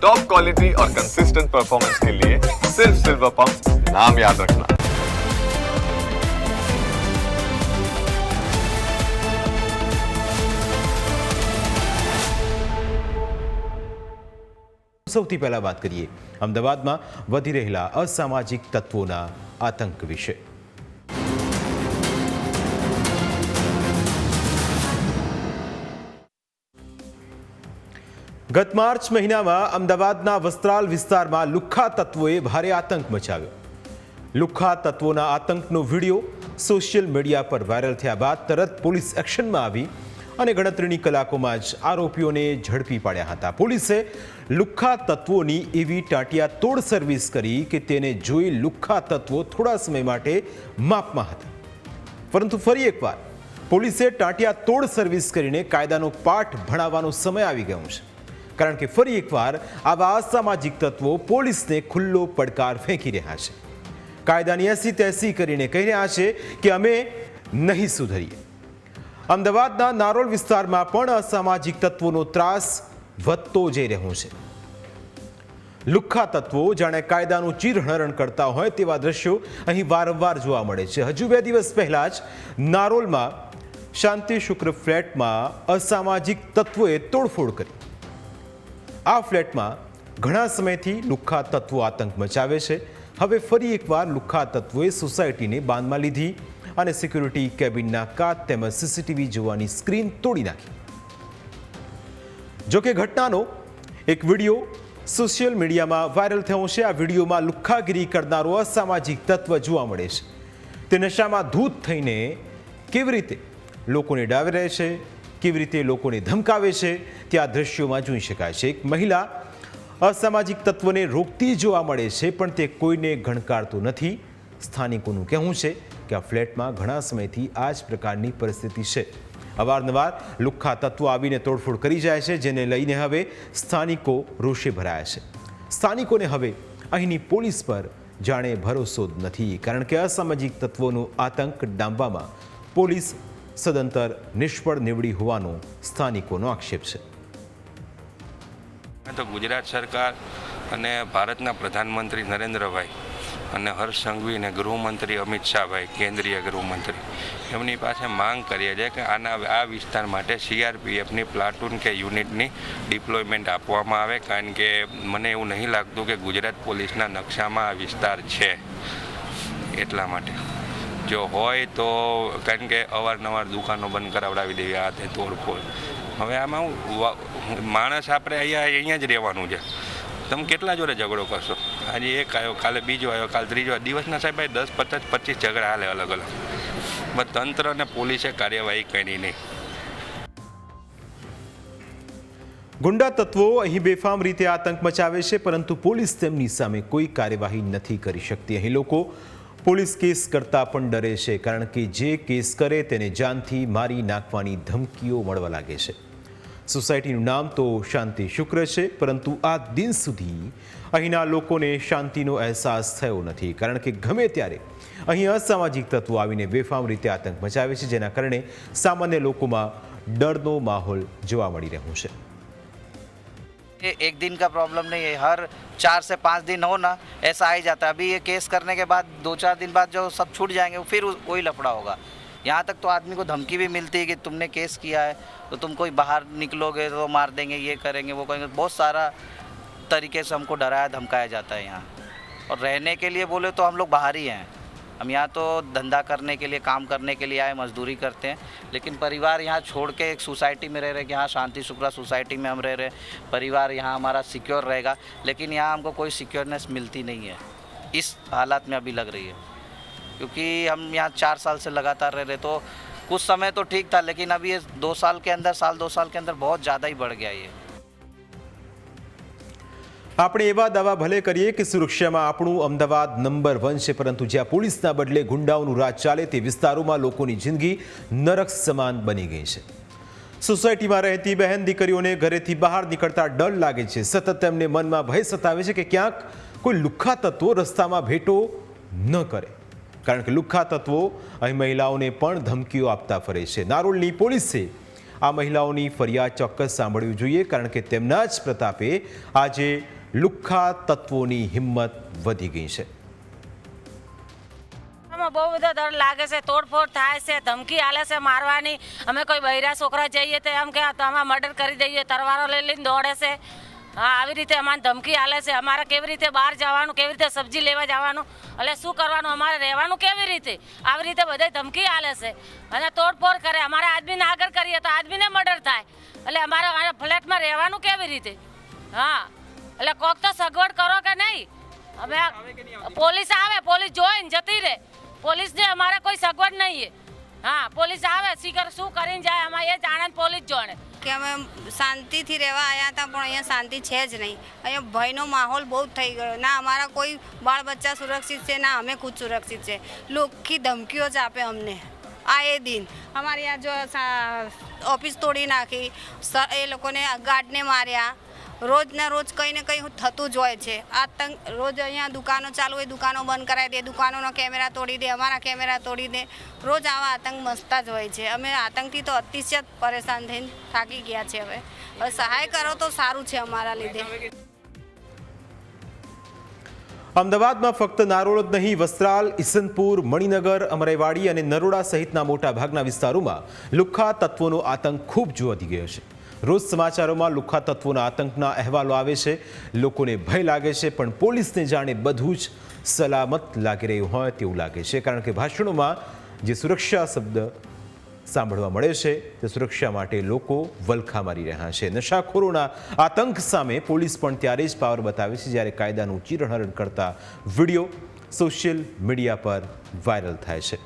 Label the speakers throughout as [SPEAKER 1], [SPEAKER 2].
[SPEAKER 1] Top quality और consistent performance के लिए सिर्फ सिल्वर पंप नाम याद रखना
[SPEAKER 2] સૌથી પહેલા વાત કરીએ અમદાવાદમાં વધી રહેલા અસામાજિક તત્વોના આતંક વિશે ગત માર્ચ મહિનામાં અમદાવાદના વસ્ત્રાલ વિસ્તારમાં લુખ્ખા તત્વોએ ભારે આતંક મચાવ્યો. લુખ્ખા તત્વોના આતંકનો વીડિયો સોશિયલ મીડિયા પર વાયરલ થયા બાદ તરત પોલીસ એક્શનમાં આવી અને ગણતરીની કલાકોમાં જ આરોપીઓને ઝડપી પાડ્યા હતા. પોલીસે લુખ્ખા તત્વોની એવી ટાટિયા તોડ સર્વિસ કરી કે તેને જોઈ લુખ્ખા તત્વો થોડા સમય માટે માપમાં હતા. પરંતુ ફરી એકવાર પોલીસે ટાંટિયા તોડ સર્વિસ કરીને કાયદાનો પાઠ ભણાવવાનો સમય આવી ગયો છે. કારણ કે ફરી એકવાર આવા અસામાજિક તત્વો પોલીસને ખુલ્લો પડકાર ફેંકી રહ્યા છે. કાયદાની એસી તેસી કરીને કહી રહ્યા છે કે અમે નહીં સુધરીએ. અમદાવાદના નારોલ વિસ્તારમાં પણ અસામાજિક તત્વોનો ત્રાસ વધતો જઈ રહ્યો છે. લુખ્ખા તત્વો જાણે કાયદાનું ચીરહરણ કરતા હોય તેવા દ્રશ્યો અહીં વારંવાર જોવા મળે છે. હજુ બે દિવસ પહેલા જ નારોલમાં શાંતિ શુક્ર ફ્લેટમાં અસામાજિક તત્વોએ તોડફોડ કરી. આ ફ્લેટમાં ઘણા સમયથી લુખ્ખા તત્વો આતંક મચાવે છે. હવે ફરી એકવાર લુખ્ખા તત્વોએ સોસાયટીને બાંધમાં લીધી અને સિક્યુરિટી કેબિનના કાચ તેમજ સીસીટીવી જોવાની સ્ક્રીન તોડી નાખી. જોકે ઘટનાનો એક વીડિયો સોશિયલ મીડિયામાં વાયરલ થયો છે. આ વિડીયોમાં લુખ્ખાગીરી કરનારો અસામાજિક તત્વ જોવા મળે છે. તે નશામાં ધૂત થઈને કેવી રીતે લોકોને ડાવે રહે છે? કેવી રીતે લોકોને ધમકાવે છે તે આ દ્રશ્યોમાં જોઈ શકાય છે. એક મહિલા અસામાજિક તત્વોને રોકતી જોવા મળે છે, પણ તે કોઈને ગણકારતું નથી. સ્થાનિકોનું કહેવું છે કે આ ફ્લેટમાં ઘણા સમયથી આ જ પ્રકારની પરિસ્થિતિ છે. અવારનવાર લુખ્ખા તત્વો આવીને તોડફોડ કરી જાય છે, જેને લઈને હવે સ્થાનિકો રોષે ભરાયા છે. સ્થાનિકોને હવે અહીંની પોલીસ પર જાણે ભરોસો નથી, કારણ કે અસામાજિક તત્વોનો આતંક ડામવામાં પોલીસ સદંતર નિષ્ફળ નીવડી હોવાનો સ્થાનિકોનો આક્ષેપ છે.
[SPEAKER 3] તો ગુજરાત સરકાર અને ભારતના પ્રધાનમંત્રી નરેન્દ્રભાઈ અને હર્ષ સંઘવી અને ગૃહમંત્રી અમિત શાહભાઈ, કેન્દ્રીય ગૃહમંત્રી, એમની પાસે માંગ કરીએ છીએ કે આના આ વિસ્તાર માટે સીઆરપીએફની પ્લાટૂન કે યુનિટની ડિપ્લોયમેન્ટ આપવામાં આવે, કારણ કે મને એવું નહીં લાગતું કે ગુજરાત પોલીસના નકશામાં આ વિસ્તાર છે એટલા માટે. જો હોય તો કારણ કે અવારનવાર દુકાનો બંધ કરાવડાવી દેવી, આ તે તોડફોડ હવે આમાં માણસ આપણે અહીંયા અહીંયા જ રહેવાનું છે. તમે કેટલા જોડે ઝઘડો કરશો? આજે એક આવ્યો કાલે બીજો આવ્યો કાલે ત્રીજો આવ્યો. દિવસના સાહેબ દસ, પચાસ, પચીસ ઝઘડા હાલે અલગ અલગ. બસ તંત્ર અને પોલીસે કાર્યવાહી કરી નહીં.
[SPEAKER 2] ગુંડા તત્વો અહીં બેફામ રીતે આતંક મચાવે છે, પરંતુ પોલીસ તેમની સામે કોઈ કાર્યવાહી નથી કરી શકતી. અહીં લોકો પોલીસ કેસ કરતા પણ ડરે છે, કારણ કે જે કેસ કરે તેને જાનથી મારી નાખવાની ધમકીઓ મળવા લાગે છે. સોસાયટીનું નામ તો શાંતિ શુક્ર છે, પરંતુ આ દિન સુધી અહીંના લોકોને શાંતિનો અહેસાસ થયો નથી, કારણ કે ગમે ત્યારે અહીં અસામાજિક તત્વો આવીને બેફામ રીતે આતંક મચાવે છે, જેના કારણે સામાન્ય લોકોમાં ડરનો માહોલ જોવા મળી રહ્યો છે.
[SPEAKER 4] एक दिन का प्रॉब्लम नहीं है। हर चार से पाँच दिन हो ना, ऐसा आ ही जाता है। अभी ये केस करने के बाद, दो चार दिन बाद जो सब छूट जाएँगे फिर वही लफड़ा होगा। यहाँ तक तो आदमी को धमकी भी मिलती है कि तुमने केस किया है तो तुम कोई बाहर निकलोगे तो मार देंगे, ये करेंगे, वो करेंगे। बहुत सारा तरीके से हमको डराया, धमकाया जाता है यहाँ। और रहने के लिए बोले तो हम लोग बाहर ही हैं। हम यहाँ तो धंधा करने के लिए, काम करने के लिए आए, मजदूरी करते हैं, लेकिन परिवार यहाँ छोड़ के एक सोसाइटी में रह रहे कि हाँ शांति शुक्रा सोसाइटी में हम रह रहे परिवार यहाँ हमारा सिक्योर रहेगा, लेकिन यहाँ हमको कोई सिक्योरनेस मिलती नहीं है, इस हालात में अभी लग रही है, क्योंकि हम यहाँ चार साल से लगातार रह रहे तो कुछ समय तो ठीक था, लेकिन अभी ये दो साल के अंदर, साल, दो साल के अंदर बहुत ज़्यादा ही बढ़ गया ये।
[SPEAKER 2] આપણે એવા દાવા ભલે કરીએ કે સુરક્ષામાં આપણું અમદાવાદ નંબર વન છે, પરંતુ જ્યાં પોલીસના બદલે ગુંડાઓનું રાજ ચાલે તે વિસ્તારોમાં લોકોની જિંદગી નરક સમાન બની ગઈ છે. સોસાયટીમાં રહેતી બહેન દીકરીઓને ઘરેથી બહાર નીકળતા ડર લાગે છે. સતત તેમને મનમાં ભય સતાવે છે કે ક્યાંક કોઈ લુખ્ખા તત્વો રસ્તામાં ભેટો ન કરે. કારણ કે લુખ્ખા તત્વો અહીં મહિલાઓને પણ ધમકીઓ આપતા ફરે છે. નારોલની પોલીસે આ મહિલાઓની ફરિયાદ ચોક્કસ સાંભળવી જોઈએ, કારણ કે તેમના જ પ્રતાપે આજે લુખ્ખા તત્વોની હિંમત વધી ગઈ છે.
[SPEAKER 5] બહુ બધો ડર લાગે છે, તોડફોડ થાય છે, ધમકી આલે છે મારવાની. અમે કોઈ બૈરા છોકરા જઈએ તો એમ કે તમે મર્ડર કરી દઈએ, તરવારો લઈ લઈને દોડે છે. હા, આવી રીતે અમારે ધમકી આલે છે. અમારે કેવી રીતે બહાર જવાનું, કેવી રીતે સબ્જી લેવા જવાનું? એટલે શું કરવાનું? અમારે રહેવાનું કેવી રીતે? આવી રીતે બધે ધમકી આલે છે. અને તોડફોડ કરે. અમારે આદમીને આગળ કરીએ તો આદમીને મર્ડર થાય. એટલે અમારા ફ્લેટમાં રહેવાનું કેવી રીતે? હા. એટલે કોક તો સગવડ કરો કે નહીં? અમે પોલીસ આવે પોલીસ જોઈને જતી રહે. પોલીસને અમારે કોઈ સગવડ નહીં હા પોલીસ આવે શીખર શું કરીને જાય અમારે એ જાણે પોલીસ જોડે
[SPEAKER 6] કે અમે શાંતિથી રહેવા આવ્યા હતા પણ અહીંયા શાંતિ છે જ નહીં. અહીંયા ભયનો માહોલ બહુ જ થઈ ગયો. ના અમારા કોઈ બાળ બચ્ચા સુરક્ષિત છે ના અમે ખુદ સુરક્ષિત છે. લોખી ધમકીઓ જ આપે અમને. આ એ દિન. અમારે અહીંયા જો ઓફિસ તોડી નાખી. સ- એ લોકોને ગાર્ડને માર્યા. રોજ ને રોજ કંઈ ને કંઈ થતું જ હોય છે. આતંક રોજ અહીંયા દુકાનો ચાલુ હોય, દુકાનો બંધ કરાવી દે, દુકાનોનો કેમેરા તોડી દે, અમારા કેમેરા તોડી દે. રોજ આવા આતંક મસ્તા જ હોય છે. અમે આતંકથી તો અતિશય પરેશાન થઈને થાકી ગયા છે હવે. હવે સહાય કરો તો સારું છે અમારા લીધે.
[SPEAKER 2] અમદાવાદમાં ફક્ત નારોળ જ નહીં, વસ્ત્રાલ, ઈસનપુર, મણિનગર, અમરેવાડી અને નરોડા સહિતના મોટા ભાગના વિસ્તારોમાં લુખ્ખા તત્વોનો આતંક ખૂબ જ ગયો છે. રોજ સમાચારોમાં લુખ્ખા તત્વોના આતંકના અહેવાલો આવે છે. લોકોને ભય લાગે છે, પણ પોલીસને જાણે બધું જ સલામત લાગી રહ્યું હોય તેવું લાગે છે. કારણ કે ભાષણોમાં જે સુરક્ષા શબ્દ સાંભળવા મળે છે, તે સુરક્ષા માટે લોકો વલખા મારી રહ્યા છે. નશાખોરોના આતંક સામે પોલીસ પણ ત્યારે જ પાવર બતાવે છે, જ્યારે કાયદાનું ચીરહરણ કરતા વીડિયો સોશિયલ મીડિયા પર વાયરલ થાય છે.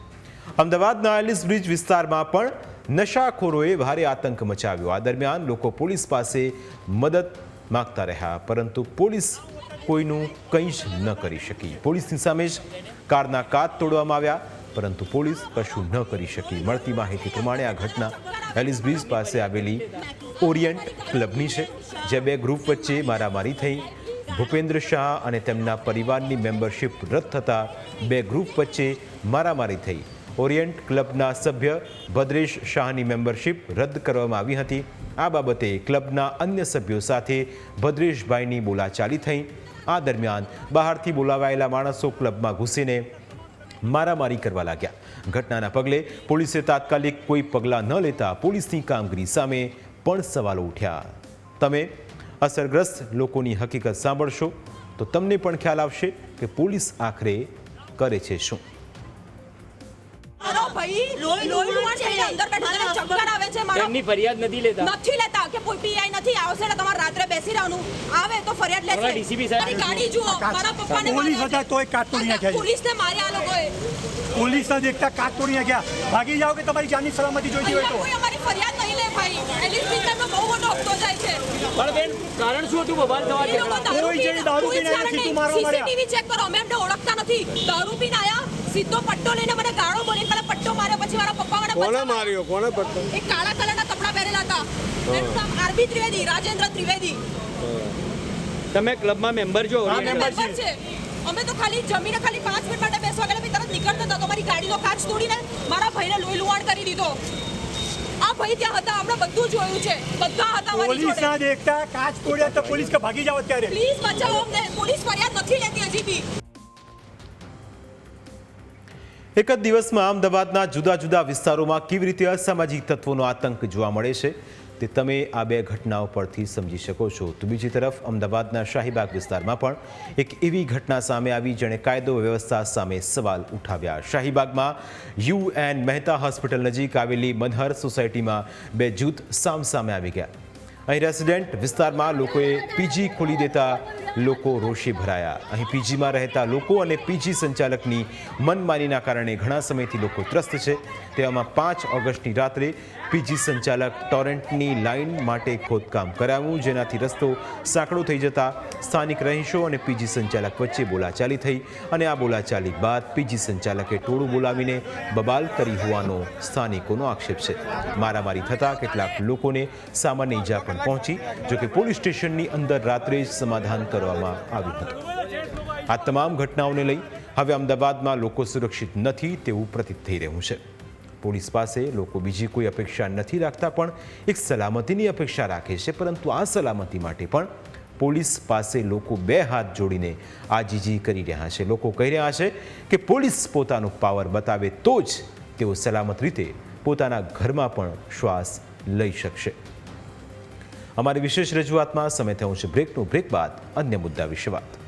[SPEAKER 2] અમદાવાદના એલિસ બ્રિજ વિસ્તારમાં પણ નશાખોરોએ ભારે આતંક મચાવ્યો. આ દરમિયાન લોકો પોલીસ પાસે મદદ માગતા રહ્યા, પરંતુ પોલીસ કોઈનું કંઈ જ ન કરી શકી. પોલીસની સામે જ કારના કાચ તોડવામાં આવ્યા, પરંતુ પોલીસ કશું ન કરી શકી. મળતી માહિતી પ્રમાણે આ ઘટના એલિસ પાસે આવેલી ઓરિયન્ટ ક્લબની છે જે બે ગ્રુપ વચ્ચે મારામારી થઈ. ભૂપેન્દ્ર શાહ અને તેમના પરિવારની મેમ્બરશિપ રદ થતાં બે ગ્રુપ વચ્ચે મારામારી થઈ. ઓરિયન્ટ ક્લબના સભ્ય ભદ્રેશ શાહની મેમ્બરશિપ રદ કરવામાં આવી હતી. આ બાબતે ક્લબના અન્ય સભ્યો સાથે ભદ્રેશભાઈની બોલાચાલી થઈ. આ દરમિયાન બહારથી બોલાવાયેલા માણસો ક્લબમાં ઘૂસીને મારામારી કરવા લાગ્યા. ઘટનાના પગલે પોલીસે તાત્કાલિક કોઈ પગલાં ન લેતા પોલીસની કામગીરી સામે પણ સવાલો ઉઠ્યા. તમે અસરગ્રસ્ત લોકોની હકીકત સાંભળશો તો તમને પણ ખ્યાલ આવશે કે પોલીસ આખરે કરે છે શું.
[SPEAKER 7] ભાઈ લોહી લુહાણ છે અંદર બેઠા ચક્કર આવે છે મારા.
[SPEAKER 8] એમની ફરિયાદ નથી લેતા.
[SPEAKER 7] નથી લેતા કે કોઈ પીઆઈ નથી આવશે ને તમારે રાત્રે બેસી રહેવાનું. આવે તો ફરિયાદ લેશે.
[SPEAKER 8] ડીસીપી સાહેબ-
[SPEAKER 7] મારી ગાડી જુઓ મારા પપ્પાને
[SPEAKER 9] પોલીસ હતા તોય કાચ તોડી નાખ્યા.
[SPEAKER 7] પોલીસને માર્યા આ લોકોએ.
[SPEAKER 9] પોલીસ ના એકતા કાચ તોડી નાખ્યા. ભાગી જાઓ કે તમારી જાનની સલામતી જોઈતી હોય તો.
[SPEAKER 7] કોઈ અમારી ફરિયાદ નહીં લે ભાઈ. એલિસ બિઝનેસનો બહુ મોટો હપ્તો જાય છે.
[SPEAKER 8] પણ બેન કારણ શું હતું? બબાલ થવા
[SPEAKER 9] કોઈ જે દારૂ પીને
[SPEAKER 7] કારણ
[SPEAKER 9] છે
[SPEAKER 7] તું
[SPEAKER 9] મારવા.
[SPEAKER 7] CCTV ચેક કરો અમે એમને ઓળખતા નથી. દારૂ પીને આયા? સીધો પટ્ટો લઈને મને ગાળો બોલીને પહેલા પટ્ટો માર્યો પછી મારા પપ્પા મને કોને માર્યો? કોને પટ્ટો? એક કાળા કલરના કપડા પહેરેલા હતા. એનું નામ આરબી ત્રિવેદી રાજેન્દ્ર ત્રિવેદી.
[SPEAKER 8] તમે ક્લબમાં મેમ્બર છો?
[SPEAKER 9] હા,
[SPEAKER 7] મેમ્બર છે. અમે તો ખાલી જમીને ખાલી પાંચ મિનિટ માટે બેસવા ગયેલા તરત નીકળતો હતો. તો મારી ગાડીનો કાચ તોડીને મારા ભાઈને લોહી લુહાણ કરી દીધો. આ ભાઈ ત્યાં હતા આપણે બધું જોયું છે. બધા હતા મારી
[SPEAKER 9] પોલીસ ના દેખતા કાચ તોડ્યા તો પોલીસ કે ભાગી જાઓ અત્યારે?
[SPEAKER 7] પ્લીઝ બચાવો અમને. પોલીસ ફરિયાદ નથી લેતી હજી બી
[SPEAKER 2] એક જ દિવસમાં અમદાવાદના જુદા જુદા વિસ્તારોમાં કેવી રીતે અસામાજિક તત્વોનો આતંક જોવા મળે છે તે તમે આ બે ઘટનાઓ પરથી સમજી શકો છો. તો બીજી તરફ અમદાવાદના શાહીબાગ વિસ્તારમાં પણ એક એવી ઘટના સામે આવી જેણે કાયદો વ્યવસ્થા સામે સવાલ ઉઠાવ્યા. શાહીબાગમાં યુ એન મહેતા હોસ્પિટલ નજીક આવેલી મનહર સોસાયટીમાં બે જૂથ સામસામે આવી ગયા. અહીં રેસિડેન્ટ વિસ્તારમાં લોકોએ પીજી ખોલી દેતા લોકો રોષે ભરાયા. અહીં પીજીમાં રહેતા લોકો અને પીજી સંચાલકની મનમાનીના કારણે ઘણા સમયથી લોકો ત્રસ્ત છે. તેવામાં પાંચ ઓગસ્ટની રાત્રે પીજી સંચાલક ટોરેન્ટની લાઇન માટે ખોદકામ કરાવ્યું, જેનાથી રસ્તો સાંકડો થઈ જતા સ્થાનિક રહીશો અને પીજી સંચાલક વચ્ચે બોલાચાલી થઈ અને આ બોલાચાલી બાદ પીજી સંચાલકે ટોળું બોલાવીને બબાલ કરી હોવાનો સ્થાનિકોનો આક્ષેપ છે. મારામારી થતાં કેટલાક લોકોને સામાન્ય ઈજા પણ પહોંચી, જોકે પોલીસ સ્ટેશનની અંદર રાત્રે જ સમાધાન કરવામાં આવ્યું હતું. આ તમામ ઘટનાઓને લઈ હવે અમદાવાદમાં લોકો સુરક્ષિત નથી તેવું પ્રતીત થઈ રહ્યું છે. પોલીસ પાસે લોકો બીજી કોઈ અપેક્ષા નથી રાખતા પણ એક સલામતીની અપેક્ષા રાખે છે, પરંતુ આ સલામતી માટે પણ પોલીસ પાસે લોકો બે હાથ જોડીને આજીજી કરી રહ્યા છે. લોકો કહી રહ્યા છે કે પોલીસ પોતાનો પાવર બતાવે તો જ તેઓ સલામત રીતે પોતાના ઘરમાં પણ શ્વાસ લઈ શકશે. અમારી વિશેષ રજૂઆતમાં સમય થયું છે. બ્રેકનું બ્રેક બાદ અન્ય મુદ્દા વિશે વાત.